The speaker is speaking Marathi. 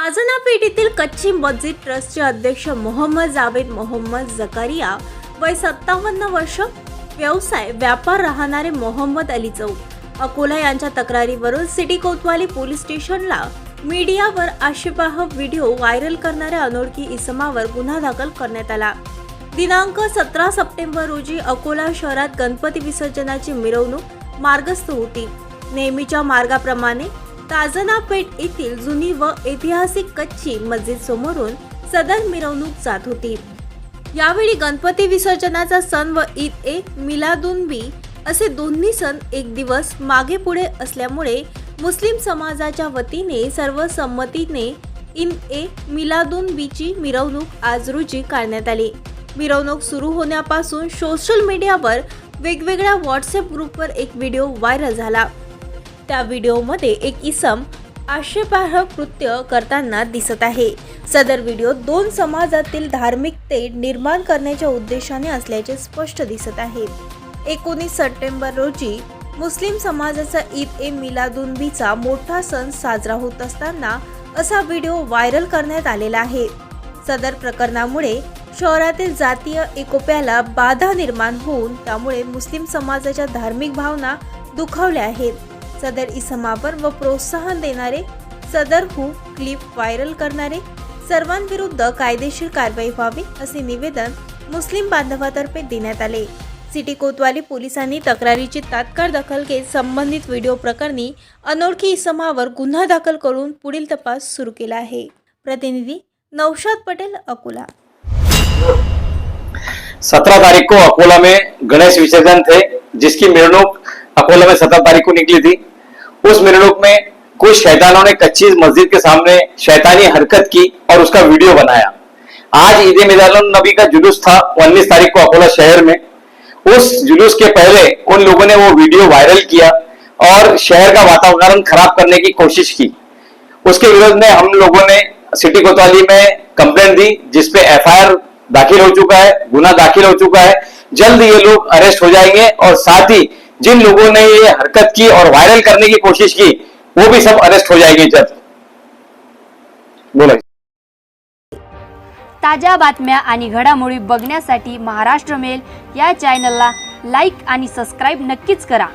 ताजना पेठेतील कच्ची मस्जिद ट्रस्टचे अध्यक्ष मोहम्मद जावेद मोहम्मद जकारिया वय सत्तावन्न वर्ष व्यवसाय व्यापार राहणारे मोहम्मद अली चौक. अकोला यांच्या तक्रारीवरून सिटी कोतवाली पोलीस स्टेशनला मीडियावर आक्षेपाह व्हिडिओ व्हायरल करणाऱ्या अनोळखी इसमावर गुन्हा दाखल करण्यात आला. दिनांक सतरा सप्टेंबर रोजी अकोला शहरात गणपती विसर्जनाची मिरवणूक मार्गस्थ होती. नेहमीच्या मार्गाप्रमाणे ताजना पेठ येथील जुनी व ऐतिहासिक कच्ची मस्जिद समोरून सदर मिरवणूक जात होती. यावेळी गणपती विसर्जनाचा सण व ईद ए मिलादुनबी असे दोन्ही सण एक दिवस मागे पुढे असल्यामुळे मुस्लिम समाजाच्या वतीने सर्व संमतीने इन ए मिलादुनबीची मिरवणूक आज रोजी काढण्यात आली. मिरवणूक सुरू होण्यापासून सोशल मीडियावर वेगवेगळ्या व्हॉट्सअप ग्रुपवर एक व्हिडिओ व्हायरल झाला. त्या व्हिडिओमध्ये एक इसम आक्षेपार्ह कृत्य करताना दिसत आहे. सदर व्हिडिओ दोन समाजातील धार्मिकते निर्माण करण्याच्या उद्देशाने असल्याचे स्पष्ट दिसत आहे. एकोणीस सप्टेंबर रोजी मुस्लिम समाजाचा ईद ए मिलादुनबीचा मोठा सण साजरा होत असताना असा व्हिडिओ व्हायरल करण्यात आलेला आहे. सदर प्रकरणामुळे शहरातील जातीय एकोप्याला बाधा निर्माण होऊन त्यामुळे मुस्लिम समाजाच्या धार्मिक भावना दुखावल्या आहेत. सदर इसमावर व प्रोत्साहन देणारे सदर हू क्लिप व्हायरल करणारे सर्वांविरुद्ध कायदेशीर कारवाई व्हावी असे निवेदन मुस्लिम बांधवातर्फे देण्यात आले. सिटी कोतवाली पोलिसांनी तक्रारीची तात्काळ दखल घेत संबंधित व्हिडिओ प्रकरणी अनोळखी इसमावर गुन्हा दाखल करून पुढील तपास सुरू केला आहे. प्रतिनिधी नौशाद पटेल अकोला. सत्रह तारीख को अकोला में गणेश विसर्जन थे जिसकी मिरनुक अकोला में सत्रह तारीख को निकली थी। उस मिरनुक में कुछ शैतानों ने कच्ची मस्जिद के सामने शैतानी हरकत की और उसका वीडियो बनाया। आज ईद मिलादुन नबी का जुलूस था, उन्नीस तारीख को अकोला शहर में। उस जुलूस के पहले उन लोगों ने वो वीडियो वायरल किया और शहर का वातावरण खराब करने की कोशिश की। उसके विरोध में हम लोगों ने सिटी कोतवाली में कंप्लेंट दी जिसपे एफआईआर दाखिल हो चुका है गुना दाखिल हो चुका है। जल्द ये लोग अरेस्ट हो जाएँगे और साथ ही जिन लोगों ने ये हरकत की और वायरल करने की कोशिश की वो भी सब अरेस्ट हो जाएंगे जब। बोला। ताज्या बातम्या आणि घडामोडी बघण्यासाठी महाराष्ट्र मेल या चॅनलला लाईक आणि सबस्क्राईब नक्कीच करा.